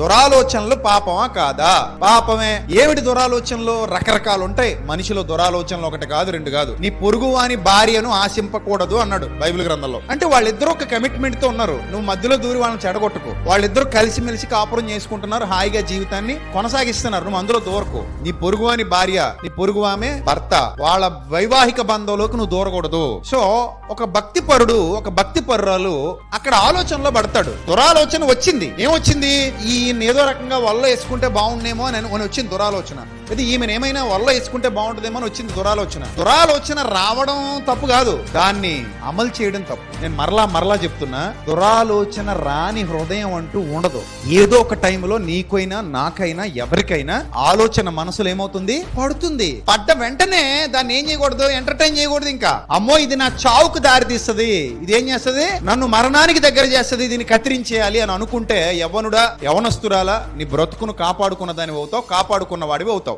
దురాలోచనలు పాపమా కాదా? పాపమే. ఏమిటి దురాలోచనలు? రకరకాలు ఉంటాయి. మనిషిలో దురాలోచనలు ఒకటి కాదు రెండు కాదు. నీ పొరుగు వాని భార్యను ఆశింపకూడదు అన్నాడు బైబిల్ గ్రంథంలో. అంటే వాళ్ళిద్దరూ ఒక కమిట్మెంట్తో ఉన్నారు. నువ్వు మధ్యలో దూరి వాళ్ళని చెడగొట్టుకో. వాళ్ళిద్దరూ కలిసిమెలిసి కాపురం చేసుకుంటున్నారు హాయిగా జీవితాన్ని కొనసాగిస్తున్నారు. నువ్వు అందులో దూరకు. నీ పొరుగు వాని భార్య నీ పొరుగు ఆమె భర్త. వాళ్ళ వైవాహిక బంధంలోకి నువ్వు దూరకూడదు. సో ఒక భక్తి పరుడు ఒక భక్తి పరురాలు అక్కడ ఆలోచనలో పడతాడు. దురాలోచన వచ్చింది. ఏమొచ్చింది? ఈయన ఏదో రకంగా వల్ల వేసుకుంటే బాగుండేమో అని అని వచ్చింది దురాలోచన. ఇది ఈమెను ఏమైనా వల్ల వేసుకుంటే బాగుంటుందేమో అని వచ్చింది దురాలోచన. దురాలోచన రావడం తప్పు కాదు. దాన్ని అమలు చేయడం తప్పు. నేను మరలా మరలా చెప్తున్నా దురాలోచన రాని హృదయం అంటూ ఉండదు. ఏదో ఒక టైంలో నీకైనా నాకైనా ఎవరికైనా ఆలోచన మనసులో ఏమవుతుంది? పడుతుంది. పడ్డ వెంటనే దాన్ని ఏం చేయకూడదు? ఎంటర్టైన్ చేయకూడదు ఇంకా. అమ్మో ఇది నా చావుకు దారి తీస్తుంది. ఇది ఏం చేస్తుంది? నన్ను మరణానికి దగ్గర చేస్తుంది. దీన్ని కత్తిరించేయాలి అని అనుకుంటే యవ్వనుడా యవనస్తురాలా నీ బ్రతుకును కాపాడుకున్న దాని అవుతావు కాపాడుకున్న వాడివి అవుతావు.